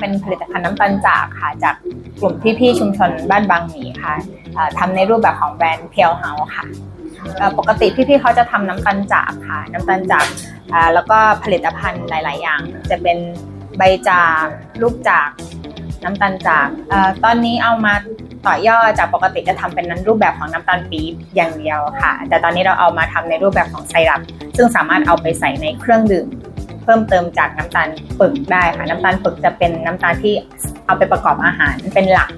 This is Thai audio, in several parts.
เป็นผลิตภัณฑ์น้ำตาลจากค่ะจากกลุ่มพี่ๆชุมชนบ้านบางหมีค่ะทำในรูปแบบของแบรนด์เพียวเฮาค่ะปกติพี่ๆเขาจะทำน้ำตาลจากค่ะน้ำตาลจากแล้วก็ผลิตภัณฑ์หลาย ๆ อย่าง จะเป็นใบจากลูกจากน้ำตาลจากตอนนี้เอามาต่อยอดจากปกติจะทำเป็นนั้นรูปแบบของน้ำตาลปี๊บอย่างเดียวค่ะ แต่ตอนนี้เราเอามาทำในรูปแบบของไซรัปซึ่งสามารถเอาไปใส่ในเครื่องดื่ม พิ่มเติมจากน้ำตาลปึกได้ค่ะน้ำตาลปึกจะเป็นน้ำตาลที่เอาไปประกอบอาหารเป็นหลัก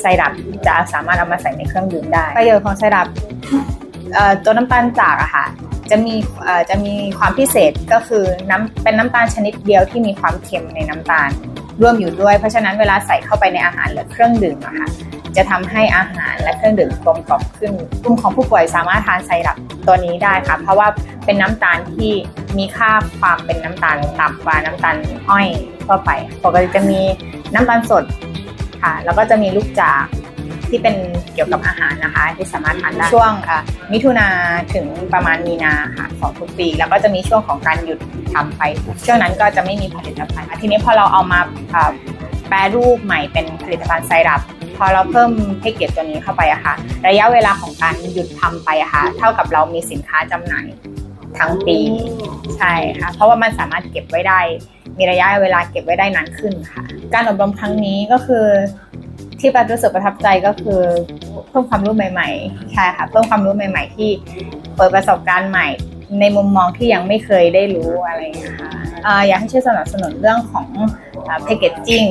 ไซรัปจะสามารถเอามาใส่ในเครื่องดื่มได้ประโยชน์ของไซรัปเอ่อตัวน้ำตาลจากอะค่ะจะมีเอ่อจะมีความพิเศษก็คือน้ำเป็นน้ำตาลชนิดเดียวที่มีความเค็มในน้ำตาลร่วมอยู่ด้วย เพราะฉะนั้นเวลาใส่เข้าไปในอาหารหรือเครื่องดื่มอะค่ะ จะทำให้อาหารและเครื่องดื่มกลมกล่อมขึ้น กลุ่มของผู้ป่วยสามารถทานไซรัปตัวนี้ได้ค่ะ เพราะว่าเป็นน้ำตาลที่มีค่าความเป็นน้ำตาลต่ำกว่าน้ำตาลอ้อยทั่วไป ปกติจะมีน้ำตาลสดค่ะ แล้วก็จะมีลูกจากที่เป็นเกี่ยวกับอาหารนะคะ ที่สามารถทานได้ช่วงมิถุนาถึงประมาณมีนาค่ะของทุกปี แล้วก็จะมีช่วงของการหยุดทำไป ช่วงนั้นก็จะไม่มีผลิตภัณฑ์ทีนี้พอเราเอามาแปรรูปใหม่เป็นผลิตภัณฑ์ไซรัป พอเราเพิ่มแพ็กเกจตัวนี้เข้าไปอะค่ะ ระยะเวลาของการหยุดทำไปอะค่ะ เท่ากับเรามีสินค้าจำหน่ายทั้งปีใช่ค่ะ เพราะว่ามันสามารถเก็บไว้ได้ มีระยะเวลาเก็บไว้ได้นานขึ้นค่ะ การอบรมครั้งนี้ก็คือ ที่ประรู้สึกประทับใจก็คือเพิ่มความรู้ใหม่ ๆ ใช่ค่ะเพิ่มความรู้ใหม่ ๆ ที่เปิดประสบการณ์ใหม่ในมุมมองที่ยังไม่เคยได้รู้อะไรอย่างเงี้ยค่ะเอ่ออยากให้ช่วยสนับสนุนเรื่องของ แพคเกจจิ้ง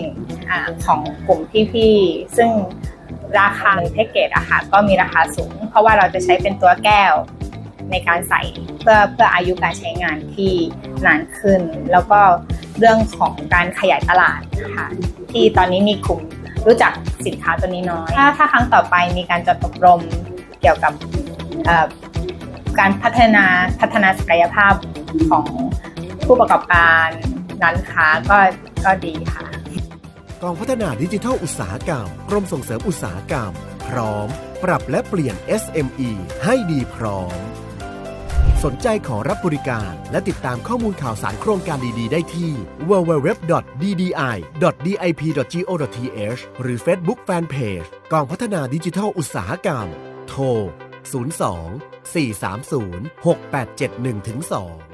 ของกลุ่มพี่ๆซึ่งราคาแพ็กเกจอะค่ะก็มีราคาสูง เพราะว่าเราจะใช้เป็นตัวแก้วในการใส่เพื่อเพื่ออายุการใช้งานที่นานขึ้น แล้วก็เรื่องของการขยายตลาดค่ะที่ตอนนี้มีกลุ่มรู้จักสินค้าตัวนี้น้อย ถ้าถ้าครั้งต่อไปมีการจัดอบรมเกี่ยวกับการพัฒนาพัฒนาศักยภาพของผู้ประกอบการร้านค้าก็ ก็ดีค่ะกองพัฒนาดิจิทัลอุตสาหกรรม กรมส่งเสริมอุตสาหกรรม พร้อม ปรับและเปลี่ยน SME ให้ดีพร้อม สนใจขอรับบริการและติดตามข้อมูลข่าวสารโครงการดี ๆ ได้ที่ www.ddi.dip.go.th หรือ Facebook Fanpage กองพัฒนาดิจิทัลอุตสาหกรรม โทร 02 430 6871 2